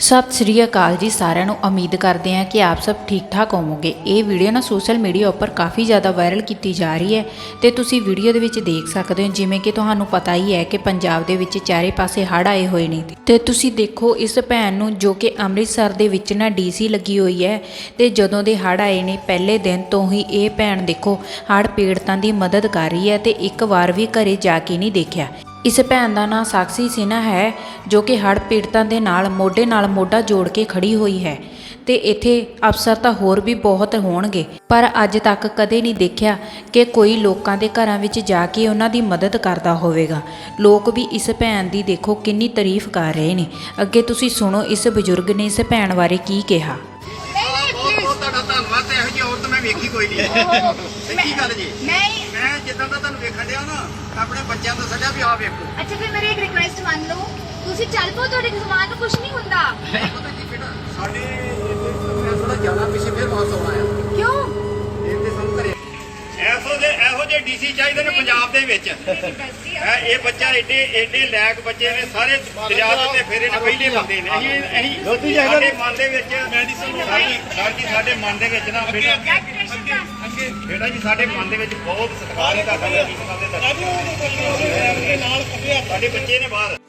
ਸਤਿ ਸ੍ਰੀ ਅਕਾਲ ਜੀ, ਸਾਰਿਆਂ ਨੂੰ ਉਮੀਦ ਕਰਦੇ ਹਾਂ ਕਿ ਆਪ ਸਭ ਠੀਕ ਠਾਕ ਹੋਵੋਗੇ। ਇਹ ਵੀਡੀਓ ਨਾ ਸੋਸ਼ਲ ਮੀਡੀਆ ਉੱਪਰ ਕਾਫੀ ਜ਼ਿਆਦਾ ਵਾਇਰਲ ਕੀਤੀ ਜਾ ਰਹੀ ਹੈ ਤੇ ਤੁਸੀਂ ਵੀਡੀਓ ਦੇ ਵਿੱਚ ਦੇਖ ਸਕਦੇ ਹੋ, ਜਿਵੇਂ ਕਿ ਤੁਹਾਨੂੰ ਪਤਾ ਹੀ ਹੈ ਕਿ ਪੰਜਾਬ ਦੇ ਵਿੱਚ ਚਾਰੇ ਪਾਸੇ ਹੜ੍ਹ ਆਏ ਹੋਏ ਨੇ। ਤੇ ਤੁਸੀਂ ਦੇਖੋ, ਇਸ ਭੈਣ ਨੂੰ ਜੋ ਕਿ ਅੰਮ੍ਰਿਤਸਰ ਦੇ ਵਿੱਚ ਨਾ ਡੀਸੀ ਲੱਗੀ ਹੋਈ ਹੈ ਤੇ ਜਦੋਂ ਦੇ ਹੜ੍ਹ ਆਏ ਨੇ, ਪਹਿਲੇ ਦਿਨ ਤੋਂ ਹੀ ਇਹ ਭੈਣ ਦੇਖੋ, ਹੜ੍ਹ ਪੀੜਤਾਂ ਦੀ ਮਦਦ ਕਰ ਰਹੀ ਹੈ ਤੇ ਇੱਕ ਵਾਰ ਵੀ ਘਰੇ ਜਾ ਕੇ ਨਹੀਂ ਦੇਖਿਆ। ਇਸ ਭੈਣ ਦਾ ਨਾਂ ਸਾਕਸ਼ੀ ਸਿਨਹਾ ਹੈ ਜੋ ਕਿ ਹੜ੍ਹ ਪੀੜਤਾਂ ਦੇ ਨਾਲ ਮੋਢੇ ਨਾਲ ਮੋਢਾ ਜੋੜ ਕੇ ਖੜੀ ਹੋਈ ਹੈ ਤੇ ਇੱਥੇ ਅਫਸਰ ਤਾਂ ਹੋਰ ਵੀ ਬਹੁਤ ਹੋਣਗੇ। ਪਰ ਅੱਜ ਤੱਕ ਕਦੇ ਨਹੀਂ ਦੇਖਿਆ ਕਿ ਕੋਈ ਲੋਕਾਂ ਦੇ ਘਰਾਂ ਵਿੱਚ ਜਾ ਕੇ ਉਹਨਾਂ ਦੀ ਮਦਦ ਕਰਦਾ ਹੋਵੇਗਾ। ਲੋਕ ਵੀ ਇਸ ਭੈਣ ਦੀ ਦੇਖੋ ਕਿੰਨੀ ਤਾਰੀਫ ਕਰ ਰਹੇ ਨੇ। ਅੱਗੇ ਤੁਸੀਂ ਸੁਣੋ ਇਸ ਬਜ਼ੁਰਗ ਨੇ ਇਸ ਭੈਣ ਬਾਰੇ ਕੀ ਕਿਹਾ। ਬਹੁਤ ਬਹੁਤ ਤੁਹਾਡਾ ਧੰਨਵਾਦ ਇਹੋ ਜਿਹੀ ਔਰਤ ਮੈਂ ਵੇਖੀ ਕੋਈ ਨਹੀਂ। ਸੱਚੀ ਗੱਲ ਜੀ? ਨਹੀਂ ਮੈਂ ਜਿੱਦਾਂ ਦਾ ਤੁਹਾਨੂੰ ਵੇਖਣ ਡਿਆ ਨਾ ਆਪਣੇ ਬੱਚਿਆਂ ਤੋਂ ਸੱਜਿਆ ਵੀ ਆਹ ਵੇਖੋ। ਅੱਛਾ ਫਿਰ ਮੇਰੀ ਇੱਕ ਰਿਕੁਐਸਟ ਮੰਨ ਲਓ। ਤੁਸੀਂ ਚੱਲ ਪਓ ਤੁਹਾਡੇ ਸਮਾਨ ਨੂੰ ਕੁਝ ਨਹੀਂ ਹੁੰਦਾ। ਡੀਸੀ ਚਾਹੀਦੇ ਨੇ ਪੰਜਾਬ ਦੇ ਵਿੱਚ। ਇਹ ਇਹ ਬੱਚਾ ਏਡੇ ਏਡੇ ਲੈਕ ਬੱਚੇ ਨੇ ਸਾਰੇ ਦਰਿਆ ਦੇ ਉੱਤੇ ਫੇਰੇ ਨੇ ਪਹਿਲੇ ਬੰਦੇ ਨੇ। ਅਸੀਂ ਅਸੀਂ ਸਾਡੇ ਮਨ ਦੇ ਵਿੱਚ ਸਾਡੀ ਸਾਡੀ ਸਾਡੇ ਮਨ ਦੇ ਵਿੱਚ ਨਾ ਬੇਟਾ ਬੇਟਾ ਜੀ ਸਾਡੇ ਮਨ ਦੇ ਵਿੱਚ ਬਹੁਤ ਸਤਿਕਾਰ ਹੈ ਤੁਹਾਡਾ। ਜੀ ਸਾਡੇ ਬੱਚੇ ਨੇ ਬਾਹਰ।